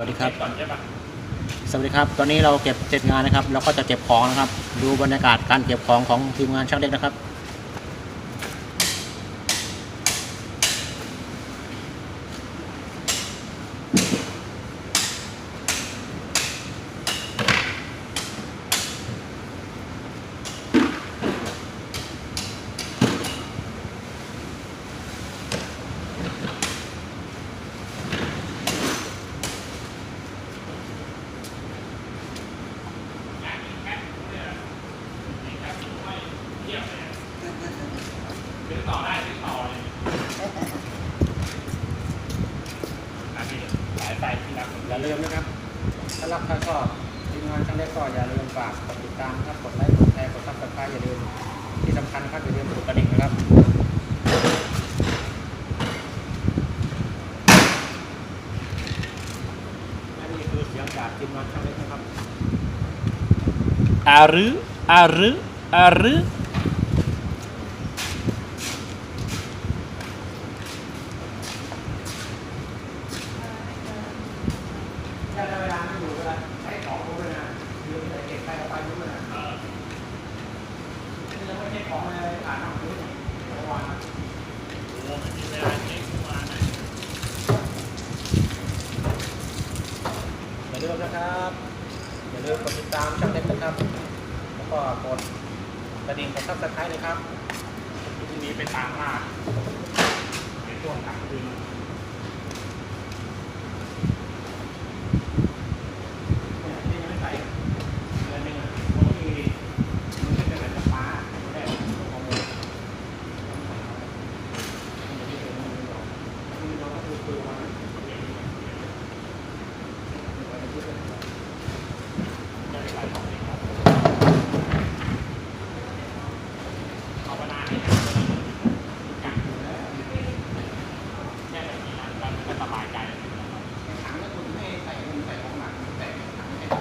วัสดีครับก่อนใช่ปะสวัสดีครับ ตอนนี้เราเก็บเสร็จงานนะครับเราก็จะเก็บของนะครับ ดูบรรยากาศการเก็บของของทีมงานช่างเล็กนะครับ ซื้อต่อได้ซื้อต่อเลยอะพี่สายไฟที่รับ อย่าลืมนะครับ ถ้ารักถ้าชอบทีมงานช่างเล็กก็อย่าลืมฝากกดติดตามครับกดไลค์กดแชร์กดซับสไครต์อย่าลืมที่สำคัญครับอย่าลืมกดกระดิ่งนะครับนี่คือเสียงจากทีมงานช่างเล็กนะครับอารึอารึอารึถ้าเวลาไม่อยู่เวลา ใช้ของรู้เลยนะยืมที่ไหนเก็บไปเอาไปรู้เลยนะนี่เราไม่ใช่ของอะไรผ่านทางพื้เมื่อวานโอ้ไม่มีเวลาเช็คมาไหนอย่าลืมนะครับอย่าลืมกดติดตามช่างเล็กนะครับ แล้วก็กดกระดิ่งกดซับสไครต์เลยครับพรุ่งนี้ไปตามล่าในช่วงกลางคืนเนี่ยที่ยังไม่ใส่เดือนหนึงอะบางทีมันไม่เป็นอะไรกับป้าไม่ได้ข้อมูลมันจะไม่เป็นข้อมูลหรอกข้อมูลเราก็คือคือวันนั้นเรียนรู้วันนี้จะไปใส่ของเองครับ ภาวนาให้อยากอยู่แล้วแค่แบบนี้นะเราก็สบายใจ ถังแล้วคุณไม่ใส่คุณใส่ของหนักแต่ถังไม่ใส่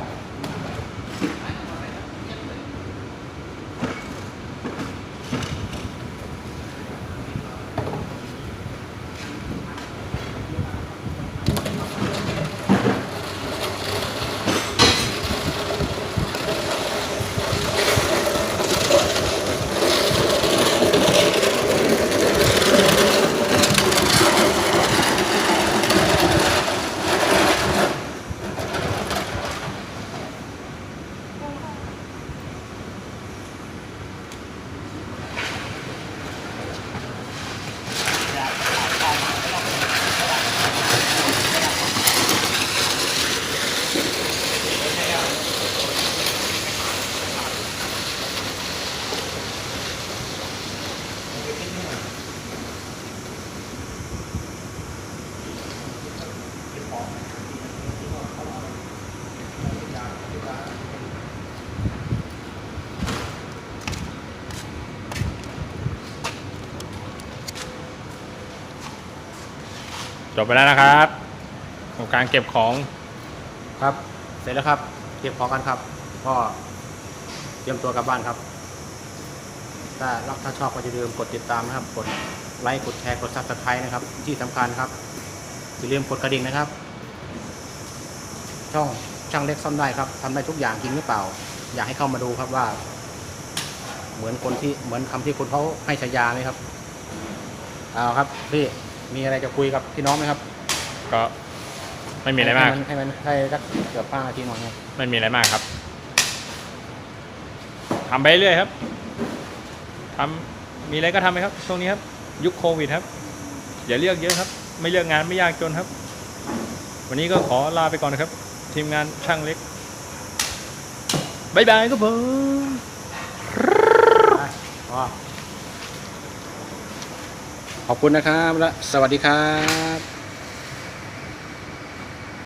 จบไปแล้วนะครับของการเก็บของครับ เสร็จแล้วครับ เก็บของกันครับ ก็เตรียมตัวกลับบ้านครับ ถ้ารักถ้าชอบก็อย่าลืมกดติดตามนะครับ กดไลค์ กดแชร์ กดซับสไครต์นะครับ ที่สำคัญครับ อย่าลืมกดกระดิ่งนะครับ ช่องช่างเล็กซ่อมได้ครับทำได้ทุกอย่างจริงหรือเปล่า อยากให้เข้ามาดูครับว่า เหมือนคนที่เหมือนคำที่คนเขาให้ฉายาไหมครับ เอาครับพี่ มีอะไรจะคุยกับพี่น้องไหมครับก็ไม่มีอะไรมากให้นให้มันให้สักเกือบห้านาทีหน่อยครับไม่มีอะไรมากครับทำไปเรื่อยครับทำมีอะไรก็ทำไปครับ ช่วงนี้ครับ ยุคโควิดครับ อย่าเลือกเยอะครับ ไม่เลือกงานไม่ยากจนครับ วันนี้ก็ขอลาไปก่อนนะครับ ทีมงานช่างเล็กบายบายครับผมไปพอ ขอบคุณนะครับและสวัสดีครับ